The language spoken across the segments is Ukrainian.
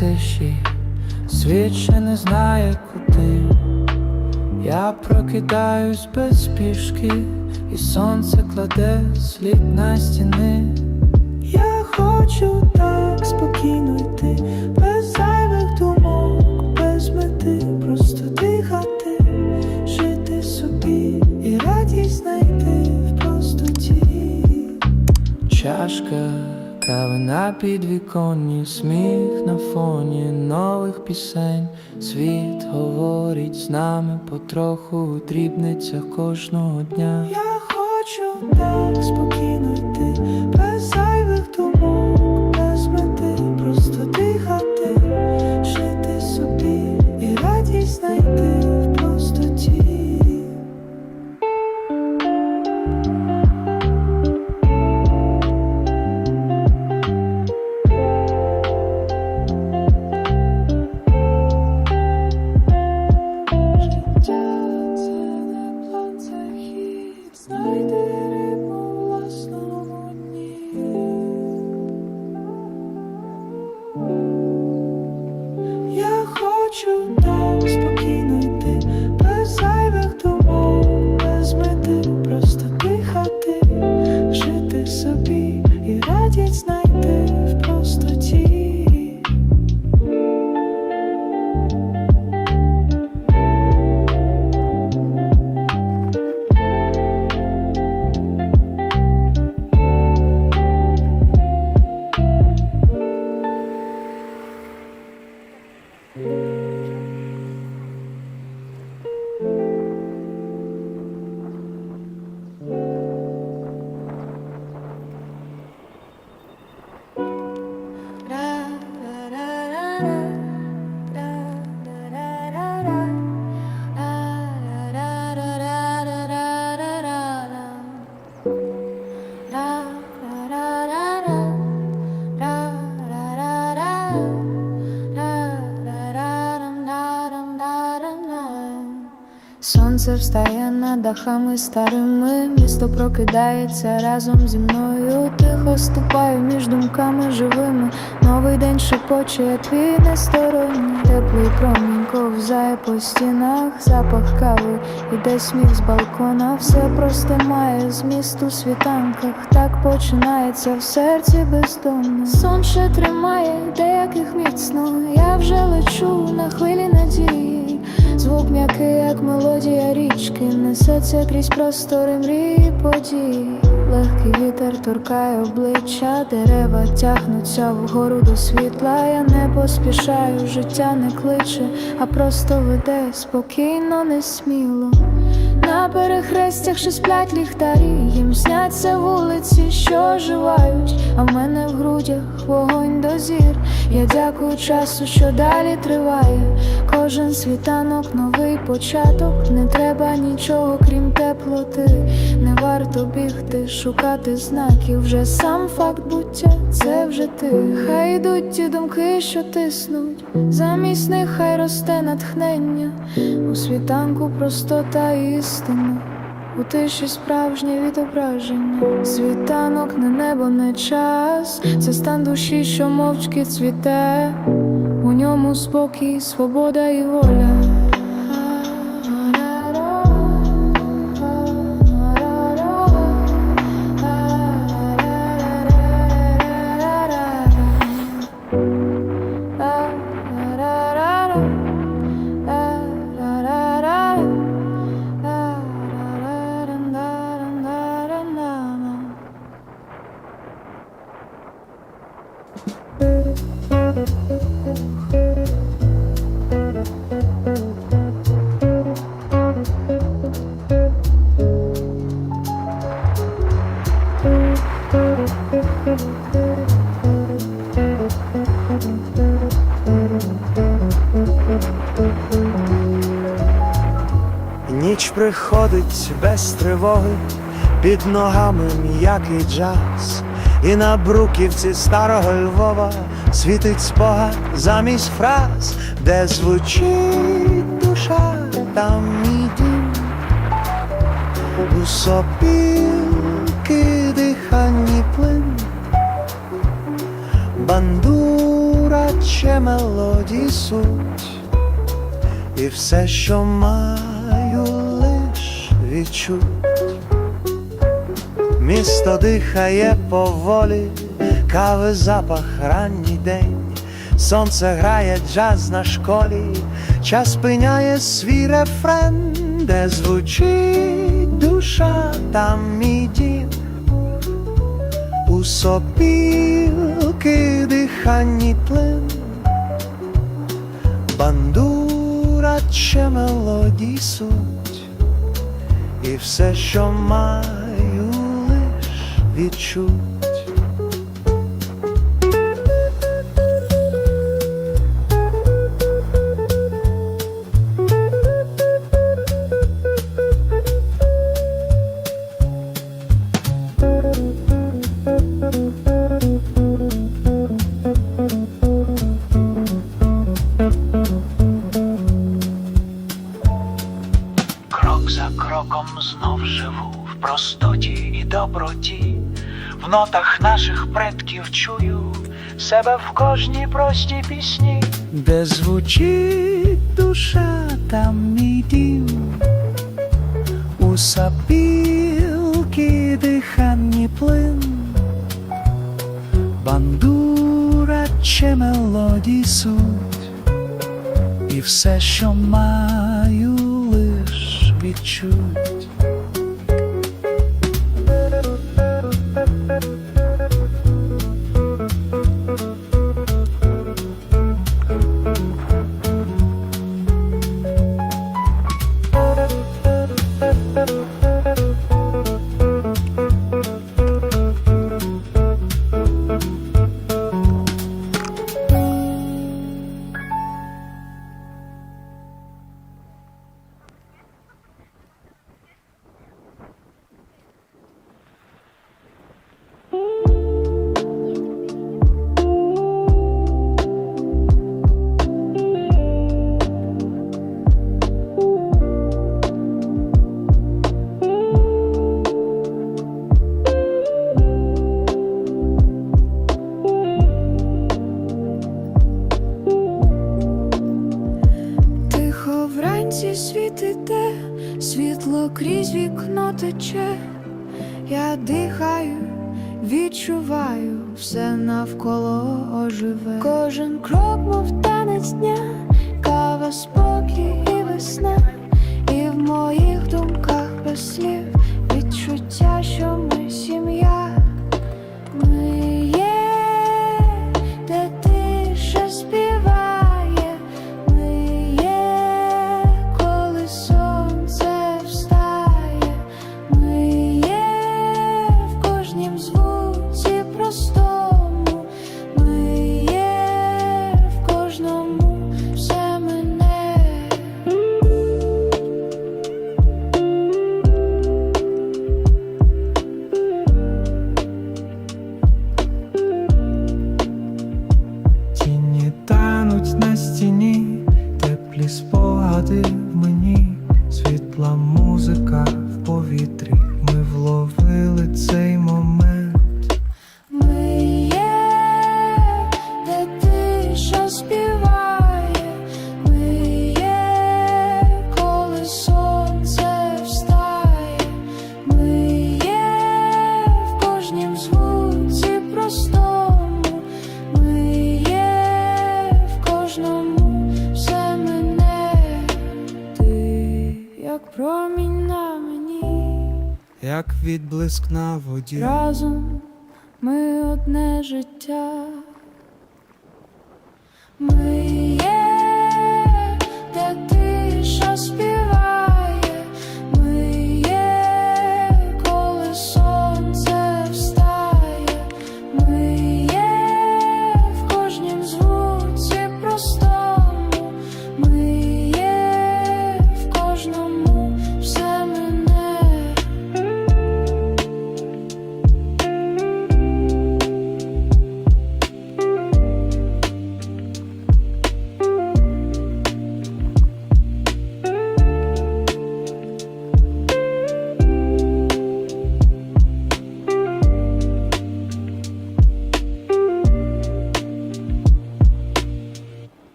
тиші, світ ще не знає куди. Я прокидаюсь без спішки, і сонце кладе слід на стіни. Я хочу так спокійно йти, без зайвих думок, без мети, просто дихати, жити собі і радість знайти в простоті. Чашка кави на підвіконні, сміх на фоні нових пісень. Світ говорить з нами потроху у дрібницях кожного дня. Я хочу так спокійно Сонце встає над дахами старими, місто прокидається разом зі мною. Тихо ступаю між думками живими. Новий день шепоче, твій несторонній Теплий промінь ковзає по стінах, запах кави, іде сміх з балкона. Все просто має зміст у світанках. Так починається в серці бездомно. Сон ще тримає деяких міцно. Я вже лечу на хвилі надії. Звук м'який, як мелодія річки, несеться крізь простори мрії подій Легкий вітер торкає обличчя, дерева тягнуться вгору до світла. Я не поспішаю, життя не кличе, а просто веде спокійно, несміло. На перехрестях ще сплять ліхтарі, їм сняться вулиці, що оживають, а в мене в грудях вогонь дозір. Я дякую часу, що далі триває. Кожен світанок, новий початок. Не треба нічого, крім теплоти. Не варто бігти, шукати знаків. Вже сам факт буття, це вже ти. Хай йдуть ті думки, що тиснуть. Замість них хай росте натхнення. У світанку простота істина. У тиші справжнє відображення. Світанок не небо, не час. Це стан душі, що мовчки цвіте. У ньому спокій, свобода і воля. Приходить без тривоги, під ногами м'який джаз, і на бруківці старого Львова світить спогад замість фраз, де звучить душа, там мій дім, у сопілки диханні плин, бандура наче мелодії суть, і все, що маю, лиш. Місто дихає поволі, кави запах ранній день, сонце грає джаз на школі, час спиняє свій рефрен, де звучить душа, там мій дім. У сопілки диханні плин, бандура чи мелодій суть, і все, що маю, лиш відчуть. Живу в простоті і доброті, в нотах наших предків чую себе в кожній простій пісні. Де звучить душа, там мій дім, у сапілки диханні плин, бандура чи мелодій суть, і все, що маю, лиш відчуть. Відблиск на воді, Разом ми одне життя. Ми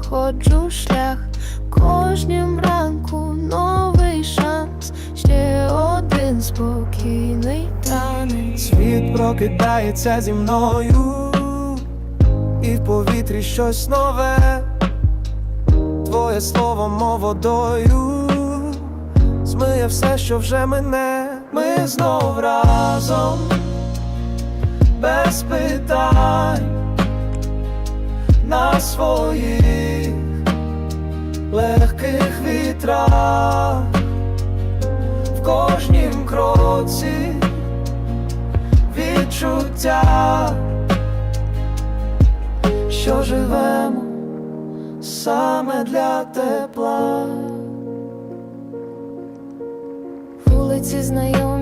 знаходжу шлях. Кожнім ранку новий шанс, ще один спокійний танець. Світ прокидається зі мною, і в повітрі щось нове. Твоє слово, мов водою, змиє все, що вже мине. Ми знов разом, без питань, на своїх легких вітрах, в кожнім кроці відчуття, що живемо саме для тепла. Вулиці знайомі,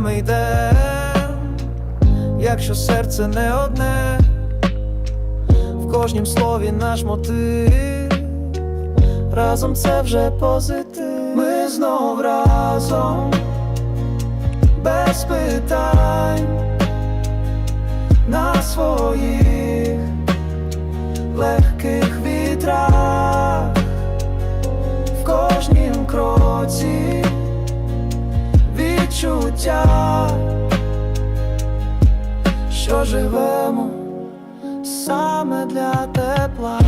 ми йдем, якщо серце не одне, в кожнім слові наш мотив, разом це вже позитив. Ми знов разом, без питань, на своїх легких вітрах, в кожнім кроці відчуття, що живемо саме для тепла.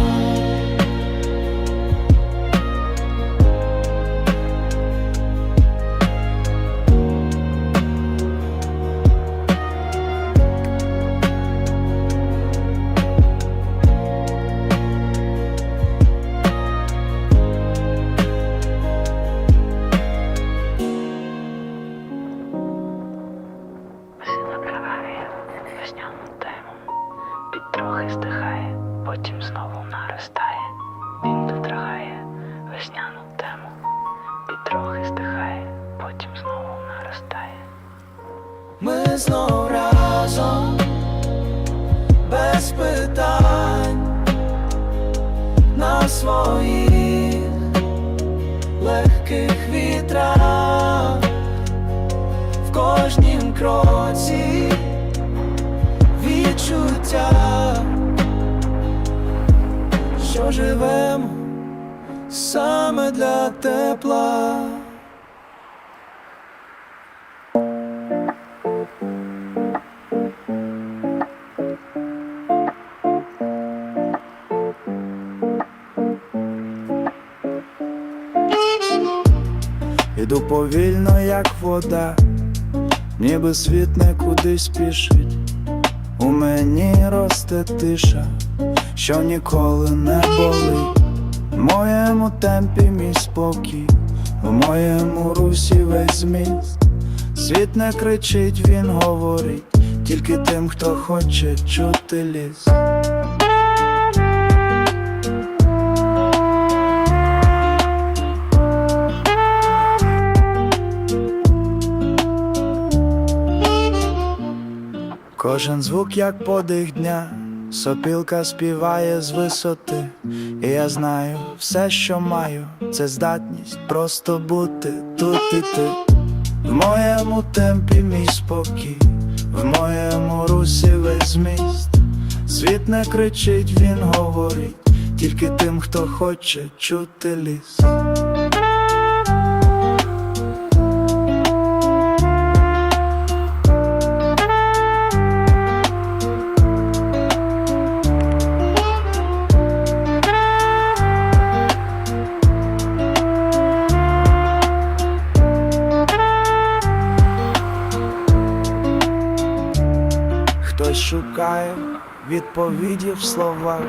Живемо саме для тепла. Іду повільно, як вода, ніби світ не кудись спішить. У мені росте тиша, що ніколи не болить. В моєму темпі мій спокій, в моєму русі весь зміст. Світ не кричить, він говорить, тільки тим, хто хоче чути ліс. Кожен звук, як подих дня, сопілка співає з висоти, і я знаю, все, що маю, це здатність просто бути тут і ти. В моєму темпі мій спокій, в моєму русі весь зміст. Світ не кричить, він говорить, тільки тим, хто хоче чути ліс. Шукає відповіді в словах,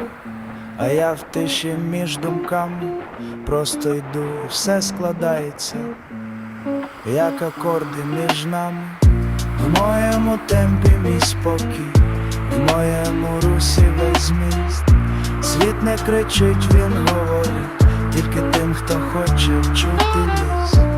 а я в тиші між думками просто йду, все складається, як акорди між нами, в моєму темпі мій спокій, в моєму русі весь зміст. Світ не кричить, він говорить, тільки тим, хто хоче чути. ліс.